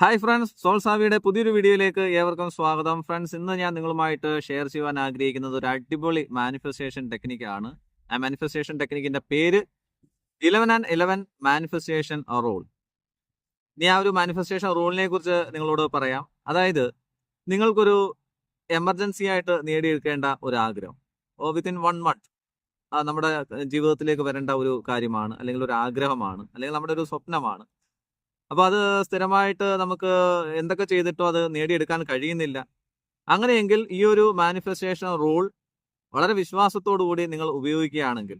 Hi friends സോൾസാവിയുടെ പുതിയൊരു വീഡിയോയിലേക്ക് ഏവർക്കും സ്വാഗതം. ഫ്രണ്ട്സ് ഇന്ന് ഞാൻ നിങ്ങളുമായിട്ട് ഷെയർ ചെയ്യുവാൻ ആഗ്രഹിക്കുന്നത് ഒരു അടിപൊളി മാനിഫെസ്റ്റേഷൻ ടെക്നിക്കാണ് ആ മാനിഫെസ്റ്റേഷൻ ടെക്നിക്കിന്റെ പേര് eleven and eleven manifestation rule ഇനി ആ ഒരു മാനിഫെസ്റ്റേഷൻ റൂളിനെ കുറിച്ച് നിങ്ങളോട് പറയാം. അതായത് നിങ്ങൾക്കൊരു എമർജൻസി ആയിട്ട് നേടിയെടുക്കേണ്ട ഒരു ആഗ്രഹം. ഓ വിത്തിൻ വൺ മന്ത് നമ്മുടെ ജീവിതത്തിലേക്ക് വരേണ്ട ഒരു കാര്യമാണ് അല്ലെങ്കിൽ ഒരു ആഗ്രഹമാണ് അല്ലെങ്കിൽ നമ്മുടെ ഒരു സ്വപ്നമാണ്. അപ്പൊ അത് സ്ഥിരമായിട്ട് നമുക്ക് എന്തൊക്കെ ചെയ്തിട്ടോ അത് നേടിയെടുക്കാൻ കഴിയുന്നില്ല. അങ്ങനെയെങ്കിൽ ഈ ഒരു മാനിഫെസ്റ്റേഷൻ റൂൾ വളരെ വിശ്വാസത്തോടു കൂടി നിങ്ങൾ ഉപയോഗിക്കുകയാണെങ്കിൽ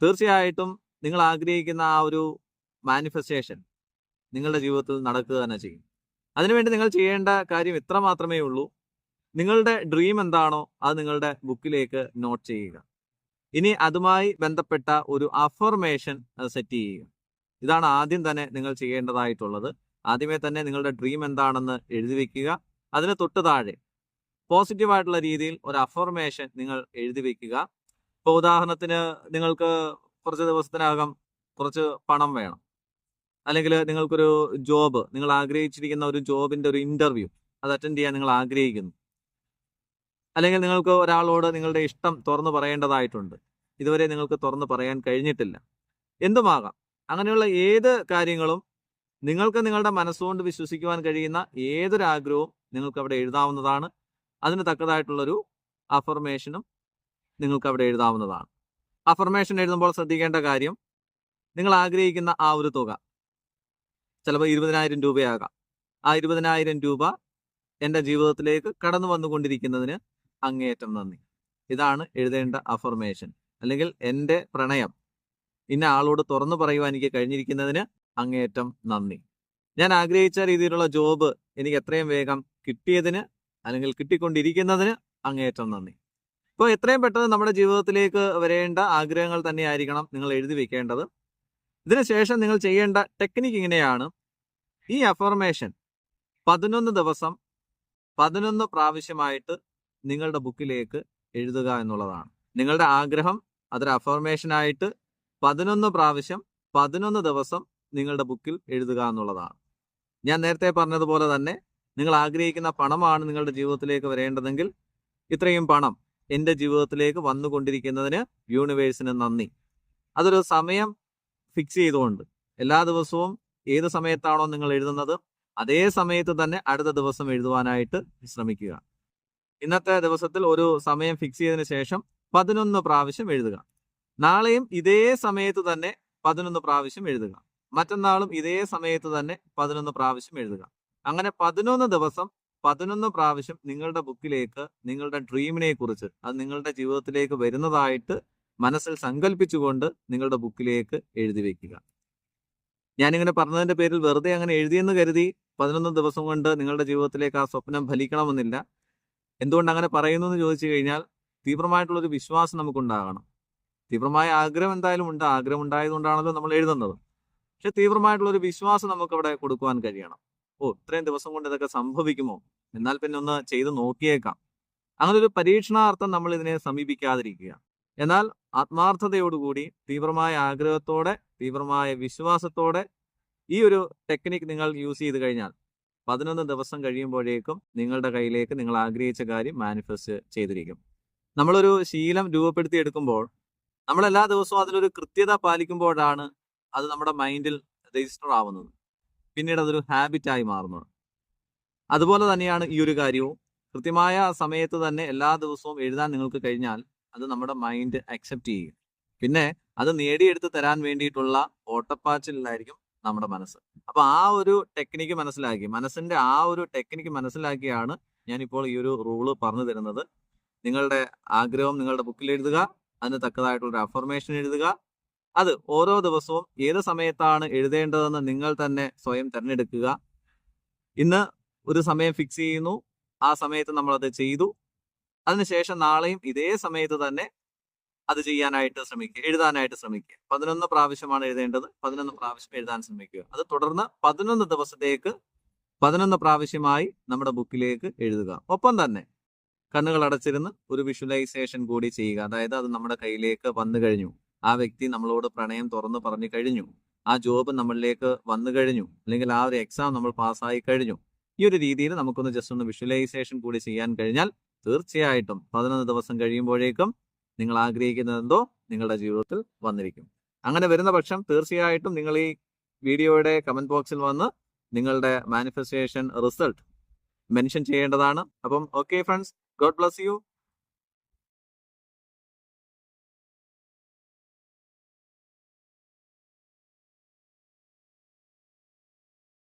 തീർച്ചയായിട്ടും നിങ്ങൾ ആഗ്രഹിക്കുന്ന ആ ഒരു മാനിഫെസ്റ്റേഷൻ നിങ്ങളുടെ ജീവിതത്തിൽ നടക്കുക തന്നെ ചെയ്യും. അതിനുവേണ്ടി നിങ്ങൾ ചെയ്യേണ്ട കാര്യം ഇത്ര മാത്രമേ ഉള്ളൂ. നിങ്ങളുടെ ഡ്രീം എന്താണോ അത് നിങ്ങളുടെ ബുക്കിലേക്ക് നോട്ട് ചെയ്യുക. ഇനി അതുമായി ബന്ധപ്പെട്ട ഒരു അഫർമേഷൻ സെറ്റ് ചെയ്യുക. ഇതാണ് ആദ്യം തന്നെ നിങ്ങൾ ചെയ്യേണ്ടതായിട്ടുള്ളത്. ആദ്യമേ തന്നെ നിങ്ങളുടെ ഡ്രീം എന്താണെന്ന് എഴുതി വെക്കുക. അതിന് തൊട്ട് താഴെ പോസിറ്റീവായിട്ടുള്ള രീതിയിൽ ഒരു അഫർമേഷൻ നിങ്ങൾ എഴുതി വെക്കുക. ഇപ്പോൾ ഉദാഹരണത്തിന് നിങ്ങൾക്ക് കുറച്ച് ദിവസത്തിനകം കുറച്ച് പണം വേണം. അല്ലെങ്കിൽ നിങ്ങൾക്കൊരു ജോബ് നിങ്ങൾ ആഗ്രഹിച്ചിരിക്കുന്ന ഒരു ജോബിന്റെ ഒരു ഇന്റർവ്യൂ അത് അറ്റൻഡ് ചെയ്യാൻ നിങ്ങൾ ആഗ്രഹിക്കുന്നു. അല്ലെങ്കിൽ നിങ്ങൾക്ക് ഒരാളോട് നിങ്ങളുടെ ഇഷ്ടം തുറന്നു പറയേണ്ടതായിട്ടുണ്ട്. ഇതുവരെ നിങ്ങൾക്ക് തുറന്നു പറയാൻ കഴിഞ്ഞിട്ടില്ല. എന്തുമാകാം? അങ്ങനെയുള്ള ഏത് കാര്യങ്ങളും നിങ്ങൾക്ക് നിങ്ങളുടെ മനസ്സുകൊണ്ട് വിശ്വസിക്കുവാൻ കഴിയുന്ന ഏതൊരാഗ്രഹവും നിങ്ങൾക്ക് അവിടെ എഴുതാവുന്നതാണ്. അതിന് തക്കതായിട്ടുള്ളൊരു അഫർമേഷനും നിങ്ങൾക്ക് അവിടെ എഴുതാവുന്നതാണ്. അഫർമേഷൻ എഴുതുമ്പോൾ ശ്രദ്ധിക്കേണ്ട കാര്യം നിങ്ങൾ ആഗ്രഹിക്കുന്ന ആ ഒരു തുക ചിലപ്പോൾ ഇരുപതിനായിരം രൂപയാകാം. ആ ഇരുപതിനായിരം രൂപ എന്റെ ജീവിതത്തിലേക്ക് കടന്നു വന്നുകൊണ്ടിരിക്കുന്നതിന് അങ്ങേയറ്റം നന്ദി. ഇതാണ് എഴുതേണ്ട അഫർമേഷൻ അല്ലെങ്കിൽ എന്റെ പ്രണയം. ഇന്ന ആളോട് തുറന്നു പറയുവാൻ എനിക്ക് കഴിഞ്ഞിരിക്കുന്നതിന് അങ്ങേയറ്റം നന്ദി. ഞാൻ ആഗ്രഹിച്ച രീതിയിലുള്ള ജോബ് എനിക്ക് എത്രയും വേഗം കിട്ടിയതിന് അല്ലെങ്കിൽ കിട്ടിക്കൊണ്ടിരിക്കുന്നതിന് അങ്ങേയറ്റം നന്ദി. ഇപ്പോൾ എത്രയും പെട്ടെന്ന് നമ്മുടെ ജീവിതത്തിലേക്ക് വരേണ്ട ആഗ്രഹങ്ങൾ തന്നെയായിരിക്കണം നിങ്ങൾ എഴുതി വെക്കേണ്ടത്. ഇതിനുശേഷം നിങ്ങൾ ചെയ്യേണ്ട ടെക്നിക്ക് ഇങ്ങനെയാണ്. ഈ അഫർമേഷൻ പതിനൊന്ന് ദിവസം പതിനൊന്ന് പ്രാവശ്യമായിട്ട് നിങ്ങളുടെ ബുക്കിലേക്ക് എഴുതുക എന്നുള്ളതാണ്. നിങ്ങളുടെ ആഗ്രഹം അതൊരു അഫർമേഷനായിട്ട് പതിനൊന്ന് പ്രാവശ്യം പതിനൊന്ന് ദിവസം നിങ്ങളുടെ ബുക്കിൽ എഴുതുക എന്നുള്ളതാണ്. ഞാൻ നേരത്തെ പറഞ്ഞതുപോലെ തന്നെ നിങ്ങൾ ആഗ്രഹിക്കുന്ന പണമാണ് നിങ്ങളുടെ ജീവിതത്തിലേക്ക് വരേണ്ടതെങ്കിൽ ഇത്രയും പണം എന്റെ ജീവിതത്തിലേക്ക് വന്നുകൊണ്ടിരിക്കുന്നതിന് യൂണിവേഴ്സിന് നന്ദി. അതൊരു സമയം ഫിക്സ് ചെയ്തുകൊണ്ട് എല്ലാ ദിവസവും ഏത് സമയത്താണോ നിങ്ങൾ എഴുതുന്നത് അതേ സമയത്ത് തന്നെ അടുത്ത ദിവസം എഴുതുവാനായിട്ട് ശ്രമിക്കുക. ഇന്നത്തെ ദിവസത്തിൽ ഒരു സമയം ഫിക്സ് ചെയ്തതിന് ശേഷം പതിനൊന്ന് പ്രാവശ്യം എഴുതുക. നാളെയും ഇതേ സമയത്ത് തന്നെ പതിനൊന്ന് പ്രാവശ്യം എഴുതുക. മറ്റന്നാളും ഇതേ സമയത്ത് തന്നെ പതിനൊന്ന് പ്രാവശ്യം എഴുതുക. അങ്ങനെ പതിനൊന്ന് ദിവസം പതിനൊന്ന് പ്രാവശ്യം നിങ്ങളുടെ ബുക്കിലേക്ക് നിങ്ങളുടെ ഡ്രീമിനെ കുറിച്ച് അത് നിങ്ങളുടെ ജീവിതത്തിലേക്ക് വരുന്നതായിട്ട് മനസ്സിൽ സങ്കല്പിച്ചുകൊണ്ട് നിങ്ങളുടെ ബുക്കിലേക്ക് എഴുതി വെക്കുക. ഞാനിങ്ങനെ പറഞ്ഞതിന്റെ പേരിൽ വെറുതെ അങ്ങനെ എഴുതിയെന്ന് കരുതി പതിനൊന്ന് ദിവസം കൊണ്ട് നിങ്ങളുടെ ജീവിതത്തിലേക്ക് ആ സ്വപ്നം ഫലിക്കണമെന്നില്ല. എന്തുകൊണ്ട് അങ്ങനെ പറയുന്നു എന്ന് ചോദിച്ചു കഴിഞ്ഞാൽ തീവ്രമായിട്ടുള്ളൊരു വിശ്വാസം നമുക്കുണ്ടാകണം. തീവ്രമായ ആഗ്രഹം എന്തായാലും ഉണ്ട്. ആഗ്രഹം ഉണ്ടായതുകൊണ്ടാണല്ലോ നമ്മൾ എഴുതുന്നത്. പക്ഷെ തീവ്രമായിട്ടുള്ള ഒരു വിശ്വാസം നമുക്ക് അവിടെ കൊടുക്കുവാൻ കഴിയണം. ഓ ഇത്രയും ദിവസം കൊണ്ട് ഇതൊക്കെ സംഭവിക്കുമോ? എന്നാൽ പിന്നെ ഒന്ന് ചെയ്ത് നോക്കിയേക്കാം. അങ്ങനെ ഒരു പരീക്ഷണാർത്ഥം നമ്മൾ ഇതിനെ സമീപിക്കാതിരിക്കുക എന്നാൽ ആത്മാർത്ഥതയോടുകൂടി തീവ്രമായ ആഗ്രഹത്തോടെ തീവ്രമായ വിശ്വാസത്തോടെ ഈ ഒരു ടെക്നിക്ക് നിങ്ങൾ യൂസ് ചെയ്ത് കഴിഞ്ഞാൽ പതിനൊന്ന് ദിവസം കഴിയുമ്പോഴേക്കും നിങ്ങളുടെ കയ്യിലേക്ക് നിങ്ങൾ ആഗ്രഹിച്ച കാര്യം മാനിഫെസ്റ്റ് ചെയ്തിരിക്കും. നമ്മളൊരു ശീലം രൂപപ്പെടുത്തി എടുക്കുമ്പോൾ നമ്മൾ എല്ലാ ദിവസവും അതിലൊരു കൃത്യത പാലിക്കുമ്പോഴാണ് അത് നമ്മുടെ മൈൻഡിൽ രജിസ്റ്റർ ആവുന്നത്. പിന്നീട് അതൊരു ഹാബിറ്റായി മാറുന്നത്. അതുപോലെ തന്നെയാണ് ഈ ഒരു കാര്യവും. കൃത്യമായ സമയത്ത് തന്നെ എല്ലാ ദിവസവും എഴുതാൻ നിങ്ങൾക്ക് കഴിഞ്ഞാൽ അത് നമ്മുടെ മൈൻഡ് അക്സെപ്റ്റ് ചെയ്യും പിന്നെ അത് നേടിയെടുത്ത് തരാൻ വേണ്ടിയിട്ടുള്ള ഓട്ടപ്പാച്ചിലായിരിക്കും നമ്മുടെ മനസ്സ്. അപ്പൊ ആ ഒരു ടെക്നിക്ക് മനസ്സിലാക്കി മനസ്സിന്റെ ആ ഒരു ടെക്നിക്ക് മനസ്സിലാക്കിയാണ് ഞാനിപ്പോൾ ഈ ഒരു റൂൾ പറഞ്ഞു തരുന്നത് നിങ്ങളുടെ ആഗ്രഹം നിങ്ങളുടെ ബുക്കിൽ എഴുതുക. അതിന് തക്കതായിട്ടുള്ള ഒരു അഫർമേഷൻ എഴുതുക. അത് ഓരോ ദിവസവും ഏത് സമയത്താണ് എഴുതേണ്ടതെന്ന് നിങ്ങൾ തന്നെ സ്വയം തിരഞ്ഞെടുക്കുക. ഇന്ന് ഒരു സമയം ഫിക്സ് ചെയ്യുന്നു. ആ സമയത്ത് നമ്മൾ അത് ചെയ്തു അതിനുശേഷം നാളെയും ഇതേ സമയത്ത് തന്നെ അത് ചെയ്യാനായിട്ട് ശ്രമിക്കുക. എഴുതാനായിട്ട് ശ്രമിക്കുക. പതിനൊന്ന് പ്രാവശ്യമാണ് എഴുതേണ്ടത്. പതിനൊന്ന് പ്രാവശ്യം എഴുതാൻ ശ്രമിക്കുക. അത് തുടർന്ന് പതിനൊന്ന് ദിവസത്തേക്ക് പതിനൊന്ന് പ്രാവശ്യമായി നമ്മുടെ ബുക്കിലേക്ക് എഴുതുക. ഒപ്പം തന്നെ കണ്ണുകൾ അടച്ചിരുന്ന് ഒരു വിഷ്വലൈസേഷൻ കൂടി ചെയ്യുക. അതായത് അത് നമ്മുടെ കയ്യിലേക്ക് വന്നു കഴിഞ്ഞു. ആ വ്യക്തി നമ്മളോട് പ്രണയം തുറന്നു പറഞ്ഞു കഴിഞ്ഞു. ആ ജോബ് നമ്മളിലേക്ക് വന്നു കഴിഞ്ഞു. അല്ലെങ്കിൽ ആ ഒരു എക്സാം നമ്മൾ പാസ്സായി കഴിഞ്ഞു. ഈ ഒരു രീതിയിൽ നമുക്കൊന്ന് ജസ്റ്റ് ഒന്ന് വിഷ്വലൈസേഷൻ കൂടി ചെയ്യാൻ കഴിഞ്ഞാൽ തീർച്ചയായിട്ടും പതിനൊന്ന് ദിവസം കഴിയുമ്പോഴേക്കും നിങ്ങൾ ആഗ്രഹിക്കുന്നത് എന്തോ നിങ്ങളുടെ ജീവിതത്തിൽ വന്നിരിക്കും. അങ്ങനെ വരുന്ന പക്ഷം തീർച്ചയായിട്ടും നിങ്ങൾ ഈ വീഡിയോയുടെ കമന്റ് ബോക്സിൽ വന്ന് നിങ്ങളുടെ മാനിഫെസ്റ്റേഷൻ റിസൾട്ട് മെൻഷൻ ചെയ്യേണ്ടതാണ്. അപ്പം okay friends God bless you